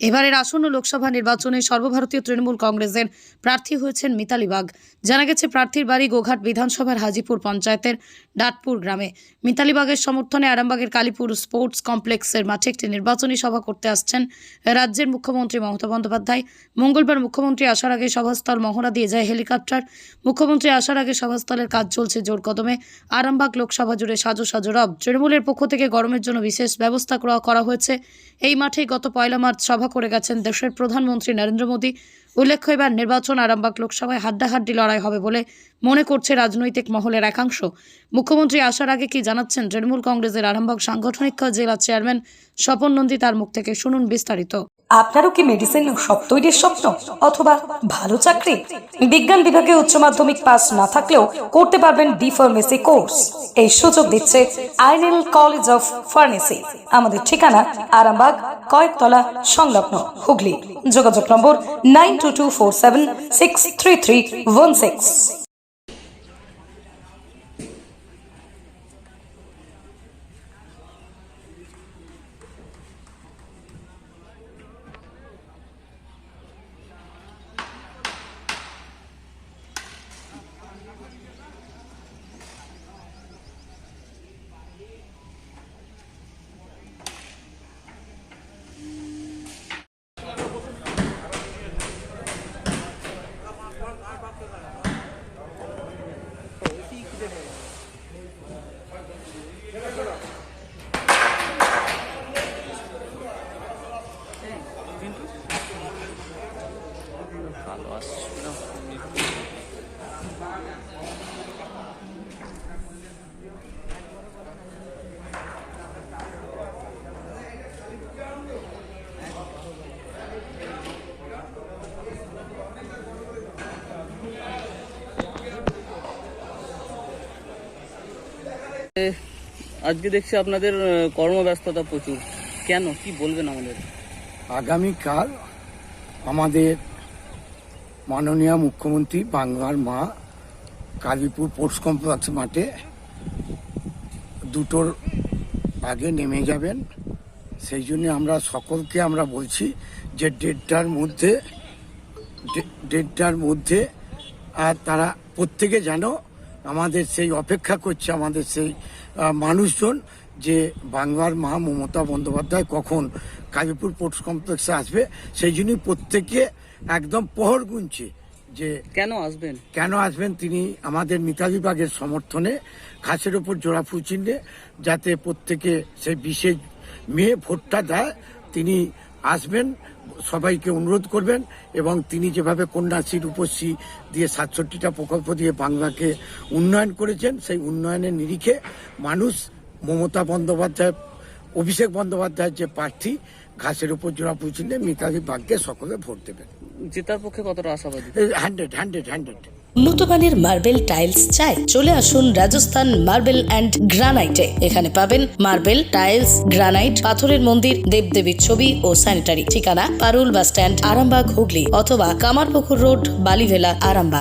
এবারের আসন্ন লোকসভা নির্বাচনে সর্বভারতীয় তৃণমূল কংগ্রেসের প্রার্থী হয়েছেন মিতালি বাগ জানা গেছে, প্রার্থীর বাড়ি গোঘাট বিধানসভার হাজিপুর পঞ্চায়েতের ডাটপুর গ্রামে। মিতালি বাগের সমর্থনে আরামবাগের কালীপুর স্পোর্টস কমপ্লেক্সের মাঠে একটি নির্বাচনী সভা করতে আসছেন রাজ্যের মুখ্যমন্ত্রী মমতা বন্দ্যোপাধ্যায়। মঙ্গলবার মুখ্যমন্ত্রী আসার আগে সভাস্থল মহড়া দিয়ে যায় হেলিকপ্টার। মুখ্যমন্ত্রী আসার আগে সভাস্থলের কাজ চলছে জোর কদমে। আরামবাগ লোকসভা জুড়ে সাজো সাজো রব। তৃণমূলের পক্ষ থেকে গরমের জন্য বিশেষ ব্যবস্থা করা হয়েছে। এই মাঠেই গত পয়লা মার্চ সভা করে গেছেন দেশের প্রধানমন্ত্রী নরেন্দ্র মোদী। উল্লেখ্য, এবার নির্বাচন আরামবাগ লোকসভায় হাড্ডাহাড্ডি লড়াই হবে বলে মনে করছে রাজনৈতিক মহলের একাংশ। মুখ্যমন্ত্রী আসার আগে কি জানাচ্ছেন তৃণমূল কংগ্রেসের আরামবাগ সাংগঠনিক জেলা চেয়ারম্যান স্বপন নন্দী তার মুখ থেকে শুনুন বিস্তারিত। আপনারও কি মেডিসিন শপ তৈরির স্বপ্ন অথবা ভালো চাকরি? বিজ্ঞান বিভাগে উচ্চ মাধ্যমিক পাস না থাকলেও করতে পারবেন ডি ফার্মেসি কোর্স এই সুযোগ দিচ্ছে আইনেল কলেজ অফ ফার্মেসি আমাদের ঠিকানা আরামবাগ কয়েকতলা সংলগ্ন হুগলি। যোগাযোগ number nine two two four seven six three three one six. ভালো আসছে না এ, আজকে দেখছি আপনাদের কর্মব্যস্ততা প্রচুর। কেন? কি বলবেন আমাদের? আগামীকাল আমাদের মাননীয় মুখ্যমন্ত্রী বাংলার মা, কালীপুর পোস্ট কমপ্লেক্স মাঠে দুটোর আগে নেমে যাবেন। সেই জন্য আমরা সকলকে আমরা বলছি যে দেড়টার মধ্যে দেড়টার মধ্যে, আর তারা প্রত্যেকে যেন আমাদের সেই অপেক্ষা করছে, আমাদের সেই মানুষজন যে বাংলার মা মমতা বন্দ্যোপাধ্যায় কখন কালীপুর পোর্টস কমপ্লেক্সে আসবে, সেই জন্যই প্রত্যেকে একদম পহর গুনছে যে কেন আসবেন? কেন আসবেন তিনি আমাদের মিতালি বাগের সমর্থনে ঘাসের ওপর জোড়া ফুচিনে যাতে প্রত্যেকে সেই বিশেষ মেয়ে ভোটটা দেয় তিনি আসবেন সবাইকে অনুরোধ করবেন এবং তিনি যেভাবে কন্যাশ্রী রূপশ্রী দিয়ে সাতষট্টিটা প্রকল্প দিয়ে বাংলাকে উন্নয়ন করেছেন সেই উন্নয়নের নিরিখে মানুষ মমতা বন্দ্যোপাধ্যায় অভিষেক বন্দ্যোপাধ্যায়ের যে প্রার্থী ঘাসের উপর জোড়া পুচিনে মিতালি বাগকে সকলে ভোট দেবেন। জেতার পক্ষে কতটা আশাবাদী? হান্ড্রেড হান্ড্রেড হান্ড্রেড উন্নত মানের মার্বেল টাইলস চাই। চলে আসুন রাজস্থান মার্বেল অ্যান্ড গ্রানাইটে। এখানে পাবেন মার্বেল টাইলস গ্রানাইট পাথরের মন্দির দেবদেবীর ছবি ও স্যানিটারি। ঠিকানা পারুল বাস স্ট্যান্ড আরামবাগ হুগলি অথবা কামারপুকুর রোড বালিভেলা আরামবাগ।